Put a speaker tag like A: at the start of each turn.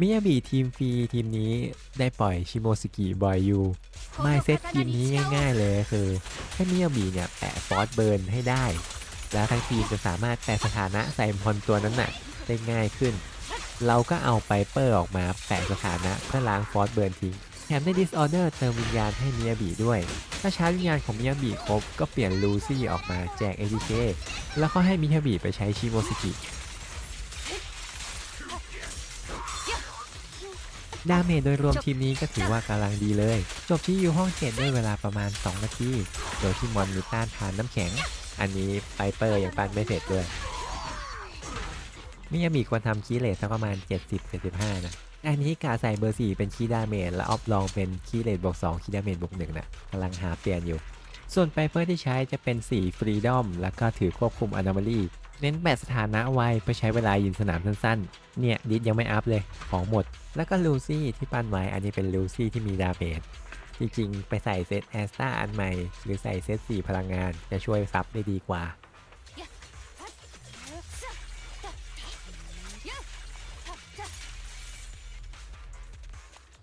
A: มิยาบิทีมฟรีทีมนี้ได้ปล่อยชิโมสกิบอยยูไม่เซตทีมนี้ง่ายๆเลยคือ ให้มิยาบิเนี่ยแปะฟอสเบิร์นให้ได้ แล้วทั้งทีมจะสามารถแปะสถานะใส่มอนตัวนั้นน่ะได้ง่ายขึ้น เราก็เอาไปเปอร์ออกมาแปะสถานะเพื่อล้างฟอสเบิร์นทิ้งแถมได้ดิสออเดอร์เติมวิญญาณให้มิยาบิด้วย ถ้าชาร์จวิญญาณของมิยาบิครบก็เปลี่ยนลูซี่ออกมาแจก ATK แล้วก็ให้มิยาบิไปใช้ชิโมสกิ ดาเมจโดยรวมทีมนี้ก็ถือว่ากำลังดีเลย จบที่อยู่ห้องเจ็ดด้วยเวลาประมาณ 2 นาที โดยที่มอนมีต้านทานน้ำแข็ง อันนี้ไปเปอร์อย่างปันไม่เสร็จด้วยมิยามิควรทำคีเลสสักประมาณ 70-75 นะอันนี้กาใส่เบอร์ 4 เป็นคีดาเมจและออฟลองเป็นคีเลสบวก2คีดาเมจบวก1นะกำลังหาเปลี่ยนอยู่ ส่วนไปเปอร์ที่ใช้จะเป็นสีฟรีดอมแล้วก็ถือควบคุมอ n น m a ลีเน้นแปดสถานะไวเพื่อใช้เวลายินสนามสั้นๆ เนี่ย ดิสยังไม่อัพเลย ของหมด แล้วก็ลูซี่ที่ปั้นไว้ อันนี้เป็นลูซี่ที่มีดาเมจจริงๆ ไปใส่เซตแอสตาอันใหม่ หรือใส่เซต4พลังงานจะช่วยซับได้ดีกว่า